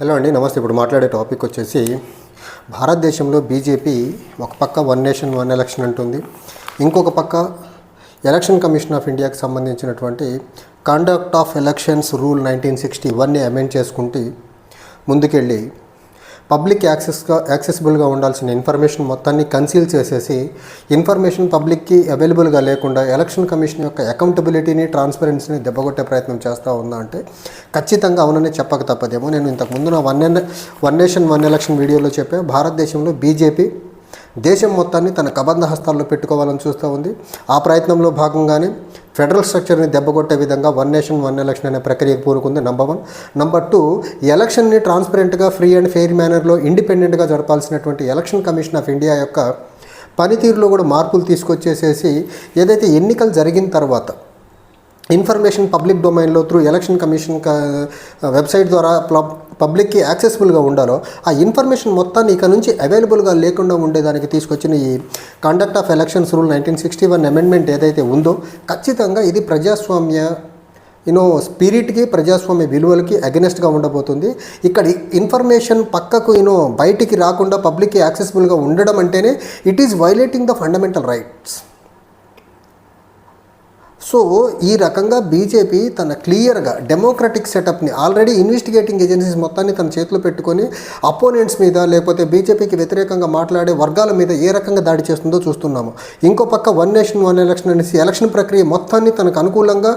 Hello అండి నమస్తే. ఇప్పుడు మాట్లాడే టాపిక్ వచ్చేసి భారతదేశంలో బీజేపీ ఒక పక్క వన్ నేషన్ వన్ ఎలక్షన్ అంటుంది. ఇంకొక పక్క ఎలక్షన్ కమిషన్ ఆఫ్ ఇండియాకి సంబంధించినటువంటి conduct of elections rule nineteen sixty వన్ని అమెండ్ చేసుకుంటూ ముందుకెళ్ళి పబ్లిక్ యాక్సెస్గా యాక్సెసిబుల్గా ఉండాల్సిన ఇన్ఫర్మేషన్ మొత్తాన్ని కన్సీల్ చేసేసి ఇన్ఫర్మేషన్ పబ్లిక్కి అవైలబుల్గా లేకుండా ఎలక్షన్ కమిషన్ యొక్క అకౌంటబిలిటీని ట్రాన్స్పరెన్సీని దెబ్బగొట్టే ప్రయత్నం చేస్తూ ఉందా అంటే ఖచ్చితంగా అవునని చెప్పక తప్పదేమో. నేను ఇంతకు ముందు నా one n one nation one election వీడియోలో చెప్పే. భారతదేశంలో బీజేపీ దేశం మొత్తాన్ని తన కబంధ హస్తాల్లో పెట్టుకోవాలని చూస్తూ ఉంది. ఆ ప్రయత్నంలో భాగంగానే ఫెడరల్ స్ట్రక్చర్ని దెబ్బకొట్టే విధంగా వన్ నేషన్ వన్ ఎలక్షన్ అనే ప్రక్రియకు పూనుకుంది. నంబర్ వన్ నంబర్ టూ ఎలక్షన్ని ట్రాన్స్పరెంట్గా ఫ్రీ అండ్ ఫెయిర్ మేనర్లో ఇండిపెండెంట్గా జరపాల్సినటువంటి ఎలక్షన్ కమిషన్ ఆఫ్ ఇండియా యొక్క పనితీరులో కూడా మార్పులు తీసుకొచ్చేసేసి ఏదైతే ఎన్నికలు జరిగిన తర్వాత ఇన్ఫర్మేషన్ పబ్లిక్ డొమైన్లో త్రూ ఎలక్షన్ కమిషన్ వెబ్సైట్ ద్వారా ప్లబ్ పబ్లిక్కి యాక్సెసిబుల్గా ఉండాలో ఆ ఇన్ఫర్మేషన్ మొత్తాన్ని ఇక నుంచి అవైలబుల్గా లేకుండా ఉండేదానికి తీసుకొచ్చిన ఈ conduct of elections rule nineteen sixty one amendment ఏదైతే ఉందో ఖచ్చితంగా ఇది ప్రజాస్వామ్య యూనో స్పిరిట్కి ప్రజాస్వామ్య విలువలకి అగెనెస్ట్గా ఉండబోతుంది. ఇక్కడ ఇన్ఫర్మేషన్ పక్కకు యూనో బయటికి రాకుండా పబ్లిక్కి యాక్సెసిబుల్గా ఉండడం అంటేనే it is violating the fundamental rights so ఈ రకంగా బీజేపీ తన క్లియర్గా డెమోక్రటిక్ సెటప్ని ఆల్రెడీ ఇన్వెస్టిగేటింగ్ ఏజెన్సీస్ మొత్తాన్ని తన చేతిలో పెట్టుకొని అపోనెంట్స్ మీద లేకపోతే బీజేపీకి వ్యతిరేకంగా మాట్లాడే వర్గాల మీద ఏ రకంగా దాడి చేస్తుందో చూస్తున్నాము. ఇంకో పక్క వన్ నేషన్ వన్ ఎలక్షన్ అనేసి ఎలక్షన్ ప్రక్రియ మొత్తాన్ని తనకు అనుకూలంగా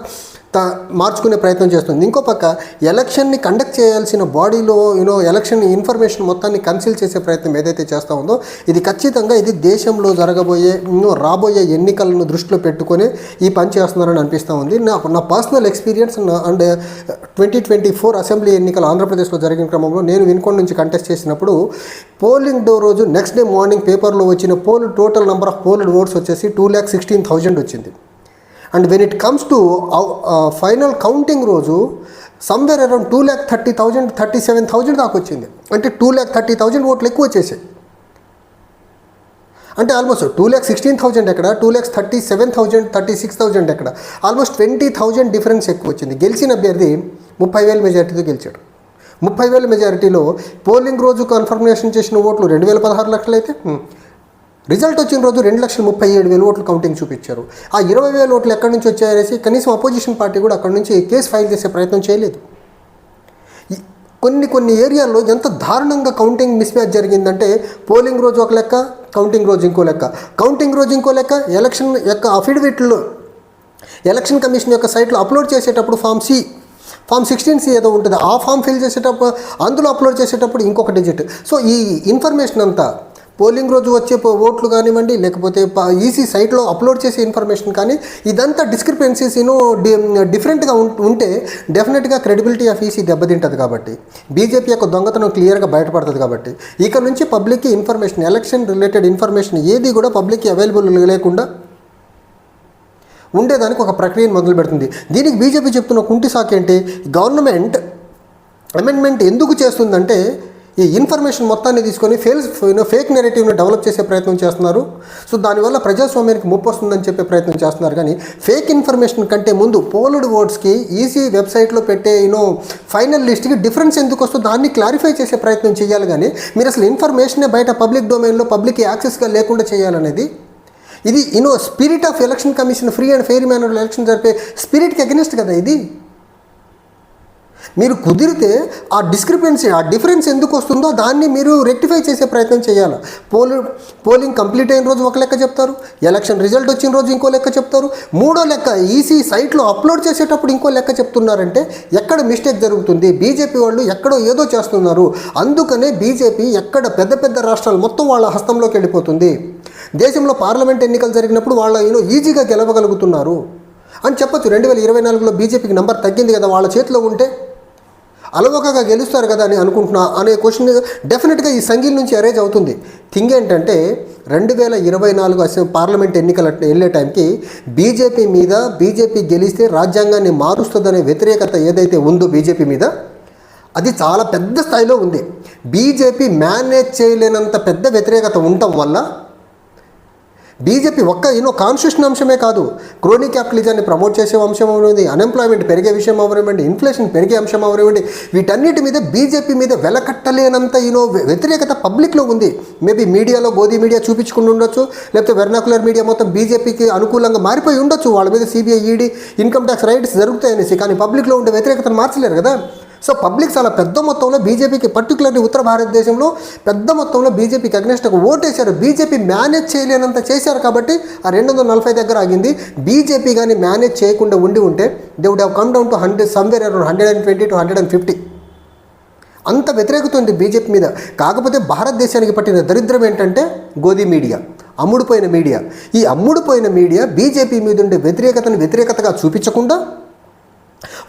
త మార్చుకునే ప్రయత్నం చేస్తుంది. ఇంకో పక్క ఎలక్షన్ని కండక్ట్ చేయాల్సిన బాడీలో యూనో ఎలక్షన్ ఇన్ఫర్మేషన్ మొత్తాన్ని కన్సిల్ చేసే ప్రయత్నం ఏదైతే చేస్తూ ఉందో ఇది ఖచ్చితంగా ఇది దేశంలో జరగబోయే యూనో రాబోయే ఎన్నికలను దృష్టిలో పెట్టుకొని ఈ పని చేస్తున్నారని అనిపిస్తూ ఉంది. నా నా personal experience and twenty twenty four assembly ఎన్నికలు ఆంధ్రప్రదేశ్లో జరిగిన క్రమంలో నేను వినుకొండ నుంచి కంటెస్ట్ చేసినప్పుడు పోలింగ్ డే రోజు నెక్స్ట్ డే మార్నింగ్ పేపర్లో వచ్చిన poll total number of polled votes వచ్చేసి టూ ల్యాక్ సిక్స్టీన్ థౌజండ్ వచ్చింది. And when it comes to final counting రోజు somewhere around two lakh thirty thousand thirty seven thousand దాకా వచ్చింది. అంటే టూ ల్యాక్ థర్టీ థౌజండ్ ఓట్లు ఎక్కువ వచ్చేసాయి. అంటే almost two lakh sixteen thousand ఎక్కడ two lakhs thirty seven thousand thirty six thousand ఎక్కడ. ఆల్మోస్ట్ ట్వంటీ థౌజండ్ డిఫరెన్స్ ఎక్కువ వచ్చింది. గెలిచిన అభ్యర్థి ముప్పై వేల మెజారిటీతో గెలిచాడు. ముప్పై వేల మెజారిటీలో పోలింగ్ రోజు కన్ఫర్మేషన్ చేసిన ఓట్లు రెండు వేల పదహారు లక్షలు అయితే రిజల్ట్ వచ్చిన రోజు రెండు లక్షల ముప్పై ఏడు వేల ఓట్లు కౌంటింగ్ చూపించారు. ఆ ఇరవై వేల ఓట్లు ఎక్కడి నుంచి వచ్చాయనేసి కనీసం అపోజిషన్ పార్టీ కూడా అక్కడి నుంచి కేసు ఫైల్ చేసే ప్రయత్నం చేయలేదు. కొన్ని కొన్ని ఏరియాల్లో ఎంత దారుణంగా కౌంటింగ్ మిస్మ్యాచ్ జరిగిందంటే పోలింగ్ రోజు ఒక లెక్క కౌంటింగ్ రోజు ఇంకో లెక్క. కౌంటింగ్ రోజు ఇంకో లెక్క ఎలక్షన్ యొక్క అఫిడవిట్లో ఎలక్షన్ కమిషన్ యొక్క సైట్లో అప్లోడ్ చేసేటప్పుడు form C form sixteen C ఏదో ఉంటుంది. ఆ ఫామ్ ఫిల్ చేసేటప్పుడు అందులో అప్లోడ్ చేసేటప్పుడు ఇంకొక డిజిట్ సో ఈ ఇన్ఫర్మేషన్ అంతా పోలింగ్ రోజు వచ్చే ఓట్లు కానివ్వండి లేకపోతే ఈసీ సైట్లో అప్లోడ్ చేసే ఇన్ఫర్మేషన్ కానీ ఇదంతా డిస్క్రిపెన్సీస్ డిఫరెంట్గా ఉంటే డెఫినెట్గా క్రెడిబిలిటీ ఆఫ్ ఈసీ దెబ్బతింటుంది కాబట్టి. బీజేపీ యొక్క దొంగతనం క్లియర్గా బయటపడుతుంది కాబట్టి. ఇక నుంచి పబ్లిక్కి ఇన్ఫర్మేషన్ ఎలక్షన్ రిలేటెడ్ ఇన్ఫర్మేషన్ ఏది కూడా పబ్లిక్కి అవైలబుల్ లేకుండా ఉండేదానికి ఒక ప్రక్రియను మొదలు పెడుతుంది. దీనికి బీజేపీ చెప్తున్న కుంటి సాక్ ఏంటి? గవర్నమెంట్ అమెండ్మెంట్ ఎందుకు చేస్తుందంటే ఈ ఇన్ఫర్మేషన్ మొత్తాన్ని తీసుకొని ఫేల్ ఫేక్ నెరేటివ్ని డెవలప్ చేసే ప్రయత్నం చేస్తున్నారు. సో దానివల్ల ప్రజాస్వామ్యానికి ముప్పు వస్తుందని చెప్పే ప్రయత్నం చేస్తున్నారు. కానీ ఫేక్ ఇన్ఫర్మేషన్ కంటే ముందు పోల్డ్ ఓట్స్కి ఈజీ వెబ్సైట్లో పెట్టే యూనో ఫైనల్ లిస్ట్కి డిఫరెన్స్ ఎందుకు వస్తుందో దాన్ని క్లారిఫై చేసే ప్రయత్నం చేయాలి. కానీ మీరు అసలు ఇన్ఫర్మేషనే బయట పబ్లిక్ డొమైన్లో పబ్లిక్ యాక్సెస్గా లేకుండా చేయాలనేది ఇది you know spirit of election commission free and fair manner election జరిపే స్పిరిట్కి అగెనిస్ట్ కదా ఇది? మీరు కుదిరితే ఆ డిస్క్రిపెన్సీ ఆ డిఫరెన్స్ ఎందుకు వస్తుందో దాన్ని మీరు రెక్టిఫై చేసే ప్రయత్నం చేయాలి. పోలి పోలింగ్ కంప్లీట్ అయిన రోజు ఒక లెక్క చెప్తారు. ఎలక్షన్ రిజల్ట్ వచ్చిన రోజు ఇంకో లెక్క చెప్తారు. మూడో లెక్క ఈసీ సైట్లో అప్లోడ్ చేసేటప్పుడు ఇంకో లెక్క చెప్తున్నారంటే ఎక్కడ మిస్టేక్ జరుగుతుంది? బీజేపీ వాళ్ళు ఎక్కడో ఏదో చేస్తున్నారు. అందుకనే బీజేపీ ఎక్కడ పెద్ద పెద్ద రాష్ట్రాలు మొత్తం వాళ్ళ హస్తంలోకి వెళ్ళిపోతుంది. దేశంలో పార్లమెంట్ ఎన్నికలు జరిగినప్పుడు వాళ్ళ ఈజీగా గెలవగలుగుతున్నారు. అని చెప్పొచ్చు. రెండు వేల ఇరవై నాలుగులో బీజేపీకి నెంబర్ తగ్గింది కదా వాళ్ళ చేతిలో ఉంటే. అలవకగా గెలుస్తారు కదా అని అనుకుంటున్నా అనే క్వశ్చన్ డెఫినెట్గా ఈ సంఘీల నుంచి అరేంజ్ అవుతుంది. థింగ్ ఏంటంటే రెండు వేల ఇరవై నాలుగు అసెం పార్లమెంట్ ఎన్నికల వెళ్ళే టైంకి బీజేపీ మీద బీజేపీ గెలిస్తే రాజ్యాంగాన్ని మారుస్తుందనే వ్యతిరేకత ఏదైతే ఉందో బీజేపీ మీద అది చాలా పెద్ద స్థాయిలో ఉంది. బీజేపీ మేనేజ్ చేయలేనంత పెద్ద వ్యతిరేకత ఉండటం వల్ల బీజేపీ ఒక్క ఎన్నో కాన్స్టిట్యూషన్ అంశమే కాదు క్రోనీ క్యాపిటలిజాన్ని ప్రమోట్ చేసే అంశం అవనివ్వండి అన్ఎంప్లాయ్మెంట్ పెరిగే విషయం అవనివ్వండి ఇన్ఫ్లేషన్ పెరిగే అంశం అవనివ్వండి వీటన్నిటి మీద బీజేపీ మీద వెలకట్టలేనంత ఈనో వ్యతిరేకత పబ్లిక్లో ఉంది. మేబీ మీడియాలో గోధి మీడియా చూపించుకుని ఉండొచ్చు లేకపోతే వెర్నాకులర్ మీడియా మొత్తం బీజేపీకి అనుకూలంగా మారిపోయి ఉండొచ్చు. వాళ్ళ మీద CBI ED income tax raids జరుగుతాయనేసి కానీ పబ్లిక్లో ఉండే వ్యతిరేకతను మార్చలేరు కదా. సో పబ్లిక్ చాలా పెద్ద మొత్తంలో బీజేపీకి పర్టికులర్లీ ఉత్తర భారతదేశంలో పెద్ద మొత్తంలో బీజేపీకి అగ్నెస్ట్గా ఓటేశారు. బీజేపీ మేనేజ్ చేయలేనంత చేశారు కాబట్టి ఆ రెండు వందల నలభై దగ్గర ఆగింది. బీజేపీ కానీ మేనేజ్ చేయకుండా ఉండి ఉంటే they would have come down to hundred somewhere around hundred and twenty to hundred and fifty అంత వ్యతిరేకత ఉంది బీజేపీ మీద. కాకపోతే భారతదేశానికి పట్టిన దరిద్రం ఏంటంటే గోధి మీడియా అమ్ముడుపోయిన మీడియా. ఈ అమ్ముడుపోయిన మీడియా బీజేపీ మీద ఉండే వ్యతిరేకతను వ్యతిరేకతగా చూపించకుండా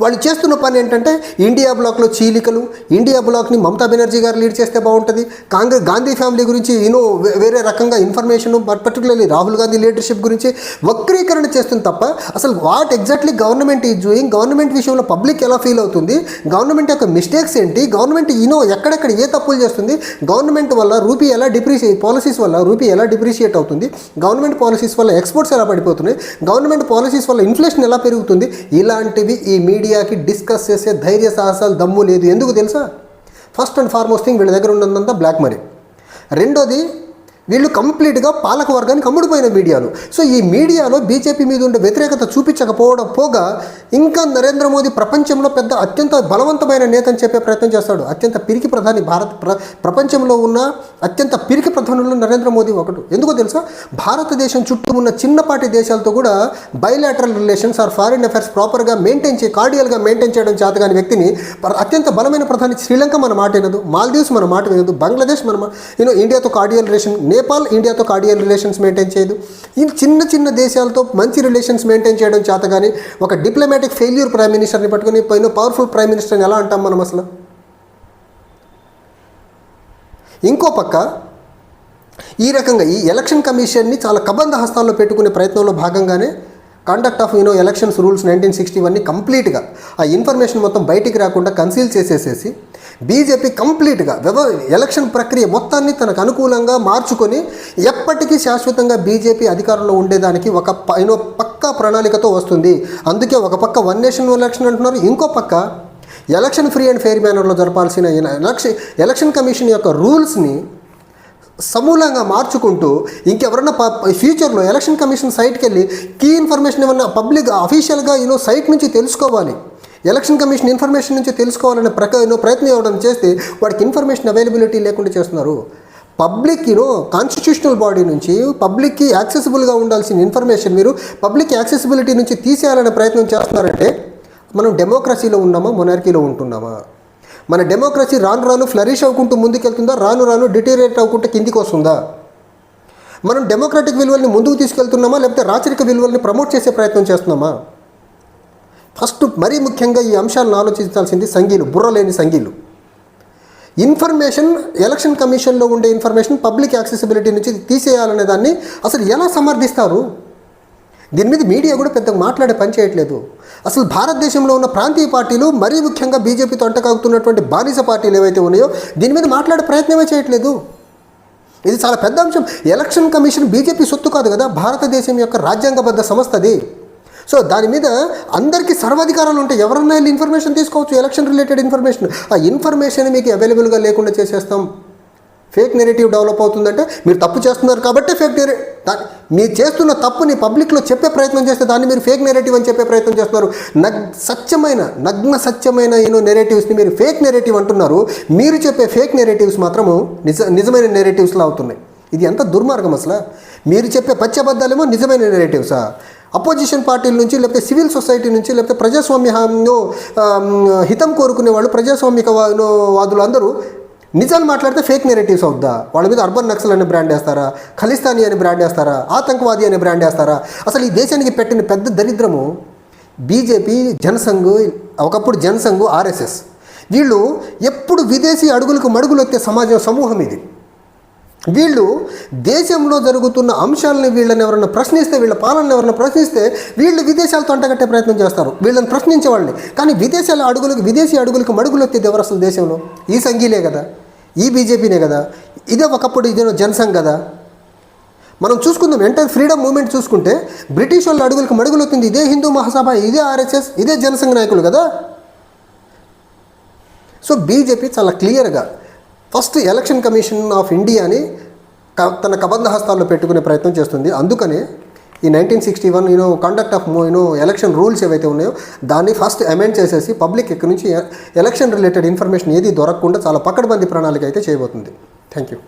వాళ్ళు చేస్తున్న పని ఏంటంటే ఇండియా బ్లాక్లో చీలికలు ఇండియా బ్లాక్ని మమతా బెనర్జీ గారు లీడ్ చేస్తే బాగుంటుంది. కాంగ్రెస్ గాంధీ ఫ్యామిలీ గురించి యూనో వేరే రకంగా information particularly Rahul Gandhi leadership గురించి వక్రీకరణ చేస్తుంది తప్ప అసలు what exactly government is doing government విషయంలో పబ్లిక్ ఎలా ఫీల్ అవుతుంది గవర్నమెంట్ యొక్క మిస్టేక్స్ ఏంటి గవర్నమెంట్ యూనో ఎక్కడెక్కడ ఏ తప్పులు చేస్తుంది గవర్నమెంట్ వల్ల రూపీ ఎలా డిప్రిషియేట్ పాలసీస్ వల్ల రూపీ ఎలా డిప్రిషియేట్ అవుతుంది గవర్నమెంట్ పాలసీస్ వల్ల ఎక్స్పోర్ట్స్ ఎలా పడిపోతున్నాయి గవర్నమెంట్ పాలసీస్ వల్ల ఇన్ఫ్లేషన్ ఎలా పెరుగుతుంది ఇలాంటివి ఈ మీడియా మీడియాకి డిస్కస్ చేసే ధైర్య సాహసాలు దమ్ము లేదు. ఎందుకు తెలుసా? ఫస్ట్ అండ్ ఫార్మోస్ట్ థింగ్ వీళ్ళ దగ్గర ఉన్నదంతా బ్లాక్ మనీ రెండోది వీళ్ళు కంప్లీట్గా పాలక వర్గానికి అమ్ముడుపోయిన మీడియాలు. సో ఈ మీడియాలో బీజేపీ మీద ఉండే వ్యతిరేకత చూపించకపోవడం పోగా ఇంకా నరేంద్ర మోదీ ప్రపంచంలో పెద్ద అత్యంత బలవంతమైన నేత అని చెప్పే ప్రయత్నం చేస్తాడు. అత్యంత పిరికి ప్రధాని భారత్ ప్ర ప్రపంచంలో ఉన్న అత్యంత పిరికి ప్రధానుల్లో నరేంద్ర మోదీ ఒకడు. ఎందుకో తెలుసా? భారతదేశం చుట్టూ ఉన్న చిన్నపాటి దేశాలతో కూడా bilateral relations or foreign affairs ప్రాపర్గా మెయింటైన్ చేయి కార్డియల్గా మెయింటైన్ చేయడం చేతగాని వ్యక్తిని అత్యంత బలమైన ప్రధాని శ్రీలంక మన మాట వినదు మాల్దీవ్స్ మన మాట వినదు బంగ్లాదేశ్ మన యూనో ఇండియాతో కార్డియల్ రిలేషన్ నేపాల్ ఇండియాతో కార్డియల్ రిలేషన్స్ మెయింటైన్ చేయదు. ఈ చిన్న చిన్న దేశాలతో మంచి రిలేషన్స్ మెయింటైన్ చేయడం చేత కానీ ఒక డిప్లొమాటిక్ ఫెయిల్యూర్ ప్రైమ్ మినిస్టర్ని పట్టుకుని పైన పవర్ఫుల్ ప్రైమ్ మినిస్టర్ని ఎలా అంటాం మనం అసలు? ఇంకో పక్క ఈ రకంగా ఈ ఎలక్షన్ కమిషన్ని చాలా కబంధ హస్తాల్లో పెట్టుకునే ప్రయత్నంలో భాగంగానే conduct of you know elections rules nineteen sixty వన్ని కంప్లీట్గా ఆ ఇన్ఫర్మేషన్ మొత్తం బయటికి రాకుండా కన్సీల్ చేసేసేసి బీజేపీ కంప్లీట్గా వ్యవ ఎలక్షన్ ప్రక్రియ మొత్తాన్ని తనకు అనుకూలంగా మార్చుకొని ఎప్పటికీ శాశ్వతంగా బీజేపీ అధికారంలో ఉండేదానికి ఒక పైన పక్కా ప్రణాళికతో వస్తుంది. అందుకే ఒక పక్క వన్ నేషన్ ఎలక్షన్ అంటున్నారు. ఇంకో పక్క ఎలక్షన్ ఫ్రీ అండ్ ఫెయిర్ మేనర్లో జరపాల్సిన ఎలక్షన్ ఎలక్షన్ కమిషన్ యొక్క రూల్స్ని సమూలంగా మార్చుకుంటూ ఇంకెవరన్నా ప- ఫ్యూచర్లో ఎలక్షన్ కమిషన్ సైట్కి వెళ్ళి కీ ఇన్ఫర్మేషన్ ఏమన్నా పబ్లిక్ అఫీషియల్గా యూనో సైట్ నుంచి తెలుసుకోవాలి. ఎలక్షన్ కమిషన్ ఇన్ఫర్మేషన్ నుంచి తెలుసుకోవాలనే ప్రక ప్రయత్నం ఇవ్వడం చేస్తే వాడికి ఇన్ఫర్మేషన్ అవైలబిలిటీ లేకుండా చేస్తున్నారు. పబ్లిక్ యూనో కాన్స్టిట్యూషనల్ బాడీ నుంచి పబ్లిక్కి యాక్సెసిబుల్గా ఉండాల్సిన ఇన్ఫర్మేషన్ మీరు పబ్లిక్ యాక్సెసిబిలిటీ నుంచి తీసేయాలనే ప్రయత్నం చేస్తున్నారంటే మనం డెమోక్రసీలో ఉన్నామా మొనార్కీలో ఉంటున్నామా? మన డెమోక్రసీ రాను రాను ఫ్లరిష్ అవ్వకుంటూ ముందుకెళ్తుందా రాను రాను డిటీరియేట్ అవ్వకుంటూ కిందికి వస్తుందా? మనం డెమోక్రటిక్ విలువల్ని ముందుకు తీసుకెళ్తున్నామా లేకపోతే రాచరిక విలువల్ని ప్రమోట్ చేసే ప్రయత్నం చేస్తున్నామా? ఫస్ట్ మరీ ముఖ్యంగా ఈ అంశాలను ఆలోచించాల్సింది సంఘీలు బుర్రలేని సంఘీలు. ఇన్ఫర్మేషన్ ఎలక్షన్ కమిషన్లో ఉండే ఇన్ఫర్మేషన్ పబ్లిక్ యాక్సెసిబిలిటీ నుంచి తీసేయాలనే దాన్ని అసలు ఎలా సమర్థిస్తారు? దీని మీద మీడియా కూడా పెద్దగా మాట్లాడే పని చేయట్లేదు. అసలు భారతదేశంలో ఉన్న ప్రాంతీయ పార్టీలు మరీ ముఖ్యంగా బీజేపీతో అంటకాగుతున్నటువంటి బానిస పార్టీలు ఏవైతే ఉన్నాయో దీని మీద మాట్లాడే ప్రయత్నమే చేయట్లేదు. ఇది చాలా పెద్ద అంశం. ఎలక్షన్ కమిషన్ బీజేపీ సొత్తు కాదు కదా భారతదేశం యొక్క రాజ్యాంగబద్ధ సంస్థ అది సో దాని మీద అందరికీ సర్వాధికారాలు ఉంటాయి. ఎవరన్నా వెళ్ళి ఇన్ఫర్మేషన్ తీసుకోవచ్చు ఎలక్షన్ రిలేటెడ్ ఇన్ఫర్మేషన్ ఆ ఇన్ఫర్మేషన్ మీకు అవైలబుల్గా లేకుండా చేసేస్తాం. ఫేక్ నెరేటివ్ డెవలప్ అవుతుందంటే మీరు తప్పు చేస్తున్నారు కాబట్టి ఫేక్ నెరే మీరు చేస్తున్న తప్పుని పబ్లిక్లో చెప్పే ప్రయత్నం చేస్తే దాన్ని మీరు ఫేక్ నెరేటివ్ అని చెప్పే ప్రయత్నం చేస్తున్నారు. నగ్ సత్యమైన నగ్న సత్యమైన ఏనో నెరేటివ్స్ని మీరు ఫేక్ నెరేటివ్ అంటున్నారు. మీరు చెప్పే ఫేక్ నెరేటివ్స్ మాత్రము నిజ నిజమైన నెరేటివ్స్లా అవుతున్నాయి. ఇది ఎంత దుర్మార్గం అసలు? మీరు చెప్పే పచ్చబద్దాలేమో నిజమైన నెరేటివ్సా అపోజిషన్ పార్టీల నుంచి లేకపోతే సివిల్ సొసైటీ నుంచి లేకపోతే ప్రజాస్వామ్య హితం కోరుకునే వాళ్ళు ప్రజాస్వామిక వాదులు అందరూ నిజాలు మాట్లాడితే ఫేక్ నెరేటివ్స్ అవుద్దా? వాళ్ళ మీద అర్బన్ నక్సల్ అనే బ్రాండ్ వేస్తారా? ఖలిస్తానీ అని బ్రాండ్ వేస్తారా? ఆతంకవాది అని బ్రాండ్ వేస్తారా? అసలు ఈ దేశానికి పెట్టిన పెద్ద దరిద్రము బీజేపీ జనసంఘ్ ఒకప్పుడు జనసంఘ్ ఆర్ఎస్ఎస్. వీళ్ళు ఎప్పుడు విదేశీ అడుగులకు మడుగులు వచ్చే సమాజం సమూహం ఇది. వీళ్ళు దేశంలో జరుగుతున్న అంశాలను వీళ్ళని ఎవరైనా ప్రశ్నిస్తే వీళ్ళ పాలన ఎవరైనా ప్రశ్నిస్తే వీళ్ళు విదేశాలతో అంటగట్టే ప్రయత్నం చేస్తారు. వీళ్ళని ప్రశ్నించే వాళ్ళని. కానీ విదేశాల అడుగులకు విదేశీ అడుగులకు మడుగులు ఎత్తేది ఎవరు అసలు దేశంలో? ఈ సంఘీలే కదా? ఈ బీజేపీనే కదా? ఇదే ఒకప్పుడు ఇదే జనసంఘ్ కదా? మనం చూసుకుందాం ఎంటైర్ ఫ్రీడమ్ మూమెంట్ చూసుకుంటే బ్రిటిష్ వాళ్ళ అడుగులకు మడుగులవుతుంది ఇదే హిందూ మహాసభ ఇదే ఆర్ఎస్ఎస్ ఇదే జనసంఘ నాయకులు కదా? సో బీజేపీ చాలా క్లియర్గా ఫస్ట్ ఎలక్షన్ కమిషన్ ఆఫ్ ఇండియాని క- తన కబంధ హస్తాల్లో పెట్టుకునే ప్రయత్నం చేస్తుంది. అందుకనే ఈ nineteen sixty one you know conduct of you know election rules ఏవైతే ఉన్నాయో దాన్ని ఫస్ట్ అమెండ్ చేసేసి పబ్లిక్ ఇక్కడ నుంచి ఎలక్షన్ రిలేటెడ్ ఇన్ఫర్మేషన్ ఏది దొరకకుండా చాలా పక్కడబంది ప్రణాళిక అయితే చేయబోతుంది. Thank you